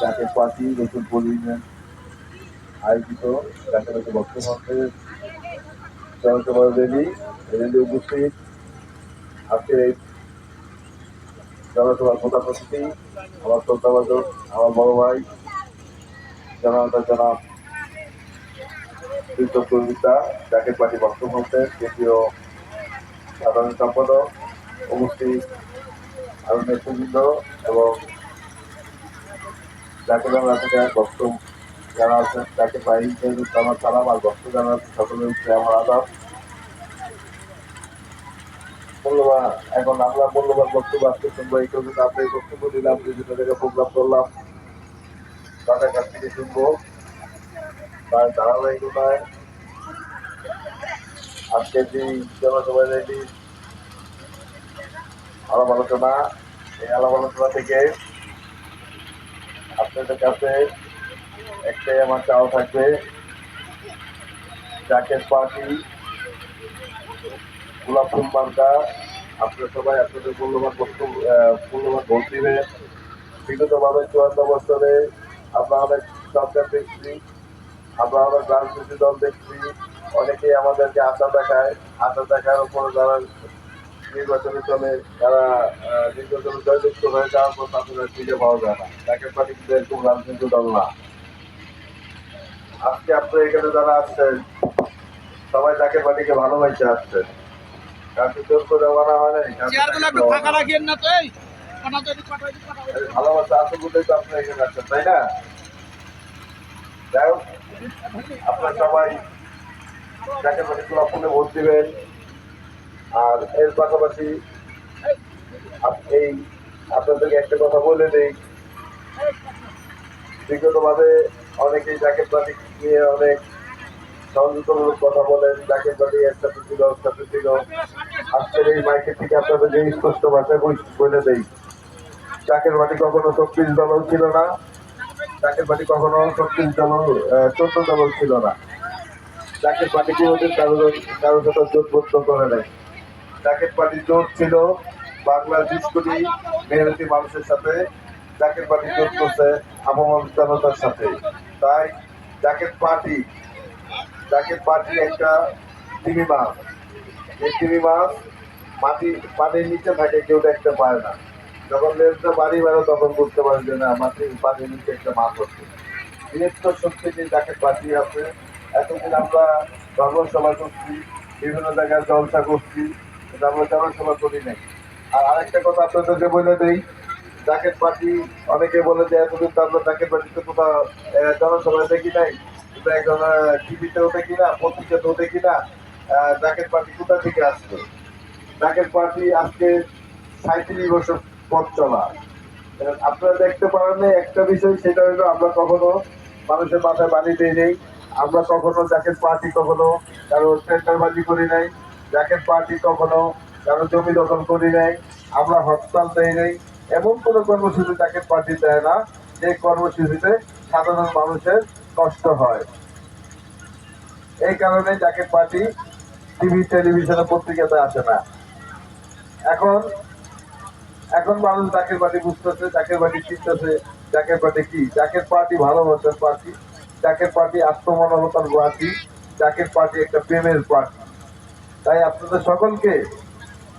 যাকে পার্টি নতুন পরিবেশ আয়োজিত কাছাকাছি বর্তমানে জনসভা রেলি রেলি উপস্থিত আজকের এই জনসভার প্রধান অতিথি আমার শ্রদ্ধাভাজন আমার বড় ভাই জনতা জনাব কৃতজ্ঞতা যাকে পার্টি বর্তমানে কেন্দ্রীয় সাধারণ সম্পাদক, উপস্থিত আরও নেতৃবৃন্দ এবং যাকে আমরা থেকে বক্তব্য যারা আছেন, তাকে পাই আমার সালাম আর বক্তব্য যারা আছেন সকলের উপরে আমার আদাব এখন আমরা মূল্যবান বক্তব্য আজকে শুনব, এই জন্য আমরা এই বক্তব্য দিলাম, বিভিন্ন জায়গায় প্রোগ্রাম করলাম। তাদের কাছ থেকে শুনব। তার ধারাবাহিকতায় আজকে যে জনসভা রেলি আলাপ আলোচনা, এই আলাপ আলোচনা থেকে আপনাদের কাছে একটাই আমার চাওয়া থাকবে, জাকের পার্টি, গোলাপ ফুল মার্কা, আপনারা সবাই আপনাদের মূল্যবান বস্তু মূল্যবান ভোট দিবেন বিগতভাবে চুয়ান্ন বছরে আমরা অনেক সরকার দেখছি, আমরা অনেক রাজনৈতিক দল দেখছি অনেকেই আমাদেরকে আশা দেখায়। আশা দেখার উপর যারা নির্বাচনে চলে তারা নির্বাচনে জয়যুক্ত হয়ে যাওয়ার পর তাদের খুঁজে পাওয়া যায় না। তাকে পার্টি এরকম রাজনৈতিক দল না। আজকে আপনারা এখানে যারা আসছেন সবাই তাকে পার্টিকে ভালোবাসে আসছেন। কাউকে জোর করে হয় নাই। ভালোবাসা বলেই তো আপনারা এখানে আসছেন তাই না? যাই হোক আপনারা সবাই যাকে পার্টি ক্লাব ফোনে ভোট দিবেন। আর এর পাশাপাশি এই আপনাদেরকে একটা কথা বলে দেই। বিগতভাবে অনেকেই জাকেট পার্টি নিয়ে অনেক সংযুক্তমূলক কথা বলেন। জাকেট পার্টি একসাথে ছিল একসাথে ছিল। আজকের এই মাইকের থেকে আপনাদেরকে স্পষ্ট ভাষায় বলে দেই চাকের বাটি কখনো চব্বিশ দলও ছিল না। চাকের বাটি কখনো চব্বিশ দল চোদ্দ দলও ছিল না। চাকের পার্টি কোনোদিন কারও কারোর সাথে জোটবদ্ধ করে নেয় চাকের পার্টি জোট ছিল বাংলার বিশ কোটি মেহনতি মানুষের সাথে, জাকের পার্টি জোট করছে আবহাওয়া জনতার সাথে। তাই জাকের পার্টি জাকের পার্টি একটা তিমি মাছ। এই তিমি মাছ মাটি পানির নিচে থাকে, কেউ দেখতে পায় না। যখন লেজটা বাড়ি বেরো তখন বুঝতে পারে যে না, মাটির পানির নিচে একটা মাছ হচ্ছে বৃহত্তর শক্তি যে যাকে পাঠিয়ে আছে এতদিন আমরা ধর্মসভা করছি, বিভিন্ন জায়গায় জলসা করছি আমরা জনসভা করি নাই। আর আরেকটা কথা আপনাদেরকে বলে দেই জাকেট পার্টি, অনেকে বলে যে এতদিন তো আমরা জাকেট পার্টিতে কোথাও জনসভায় দেখি নাই একজন টিভিতেও দেখি না, পত্রিকাতেও দেখি না জাকেট পার্টি কোথা থেকে আসছে জাকেট পার্টি আজকে সাঁত্রিশ বছর পথ চলা। আপনারা দেখতে পারেন একটা বিষয়, সেটা হলো আমরা কখনো মানুষের মাথায় বাড়ি দিই নেই আমরা কখনো জ্যাকেট পার্টি কখনো কারও টেন্ডারবাজি করি নাই জ্যাকেট পার্টি কখনো কারও জমি দখল করি নাই, আমরা হরতাল দেই নাই, এমন কোনো কর্মসূচি জ্যাকেট পার্টি দেয় না, যে কর্মসূচিতে সাধারণ মানুষের কষ্ট হয়। এই কারণে জ্যাকেট পার্টি টিভি, টেলিভিশনে, পত্রিকাতে আসে না। এখন এখন মানুষ জাকের পার্টি বুঝতেছে, জাকের পার্টি চিনতেছে, জাকের পার্টি কি? জাকের পার্টি ভালোবাসার পার্টি। জাকের পার্টি আত্মমনোবতার পার্টি জাকের পার্টি একটা প্রেমের পার্টি। তাই আপনাদের সকলকে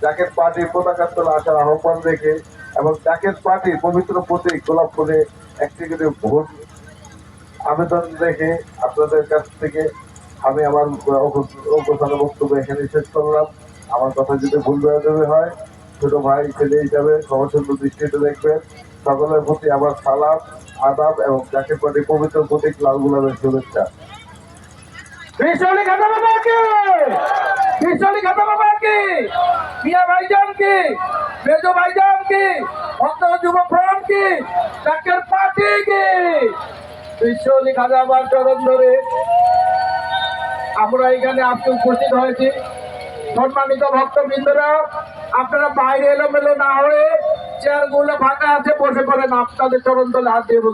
জাকের পার্টির পতাকা তোলা, আসার আহ্বান রেখে এবং জাকের পার্টি পবিত্র প্রতীক গোলাপ ফুলে একটি করে ভোট আবেদন রেখে আপনাদের কাছ থেকে আমি আমার অবস্থান বক্তব্য এখানে শেষ করলাম। আমার কথা যদি ভুল বেরোবে হয়, ছোট ভাই ছেলে হিসাবে সমস্ত দৃষ্টিতে দেখবেন। সকলের প্রতি আমার সালাম। আদাব এবং যাকে পার্টি পবিত্র প্রতীক লাল গুলাবের শুভেচ্ছা। খাতা বাবা কি বিশালী খাতা বাবা কি মিয়া কি? মেজো ভাইজান কি? অন্ত যুব ফ্রন্ট কি? ডাক্তার পার্টি কি? বিশালী খাতা বাবার চরণ ধরে আমরা এখানে আজকে উপস্থিত হয়েছি। সম্মানিত ভক্তবৃন্দরা, আপনারা বাইরে এলোমেলো না হয়ে চেয়ারগুলো ফাঁকা আছে, বসে পড়েন। আপনাদের চরণ তলে হাত দিয়ে।